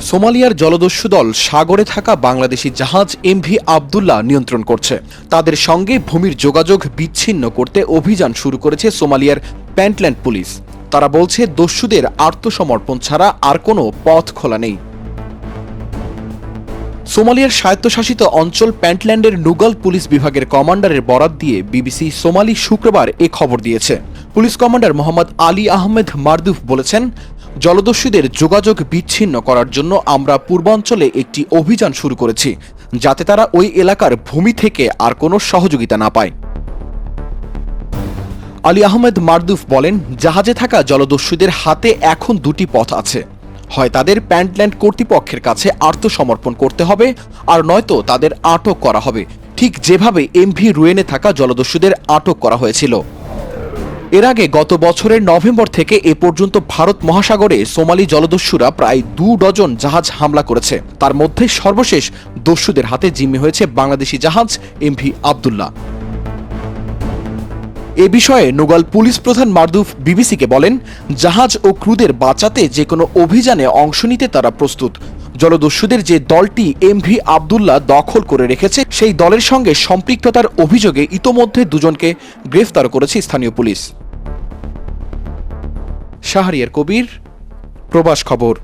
সোমালিয়ার জলদস্যু দল সাগরে থাকা বাংলাদেশি জাহাজ এমভি আবদুল্লাহ নিয়ন্ত্রণ করছে। তাদের সঙ্গে ভূমির যোগাযোগ বিচ্ছিন্ন করতে অভিযান শুরু করেছে সোমালিয়ার প্যান্টল্যান্ড পুলিশ। তারা বলছে, দস্যুদের আত্মসমর্পণ ছাড়া আর কোনো পথ খোলা নেই। সোমালিয়ার স্বায়ত্তশাসিত অঞ্চল প্যান্টল্যান্ডের নুগাল পুলিশ বিভাগের কমান্ডারের বরাত দিয়ে বিবিসি সোমালি শুক্রবার এ খবর দিয়েছে। Police commander Mohammed Ali Ahmed Mardoof বলেছেন জলদস্যুদের যোগাযোগ বিচ্ছিন্ন করার জন্য আমরা পূর্বাঞ্চলে একটি অভিযান শুরু করেছি, যাতে তারা ওই এলাকার ভূমি থেকে আর কোনো সহযোগিতা না পায়। আলী আহমেদ মারদুফ বলেন, জাহাজে থাকা জলদস্যুদের হাতে এখন দুটি পথ আছে। হয় তাদের প্যান্টল্যান্ড কর্তৃপক্ষের কাছে আত্মসমর্পণ করতে হবে, আর নয়তো তাদের আটক করা হবে। ঠিক যেভাবে এমভি রুয়েনে থাকা জলদস্যুদের আটক করা হয়েছিল। এর আগে গত বছরের নভেম্বর থেকে এ পর্যন্ত ভারত মহাসাগরে সোমালি জলদস্যুরা প্রায় দু ডজন জাহাজ হামলা করেছে। তার মধ্যে সর্বশেষ দস্যুদের হাতে জিম্মি হয়েছে বাংলাদেশি জাহাজ এমভি আবদুল্লাহ। এ বিষয়ে নোগাল পুলিশ প্রধান মারদুফ বিবিসিকে বলেন, জাহাজ ও ক্রুদের বাঁচাতে যে কোনো অভিযানে অংশ নিতে তারা প্রস্তুত। জলদস্যুদের যে দলটি এমভি আবদুল্লাহ দখল করে রেখেছে, সেই দলের সঙ্গে সম্পৃক্ততার অভিযোগে ইতোমধ্যে দুজনকে গ্রেফতার করেছে স্থানীয় পুলিশ। শাহরিয়ার কবির প্রবাস খবর।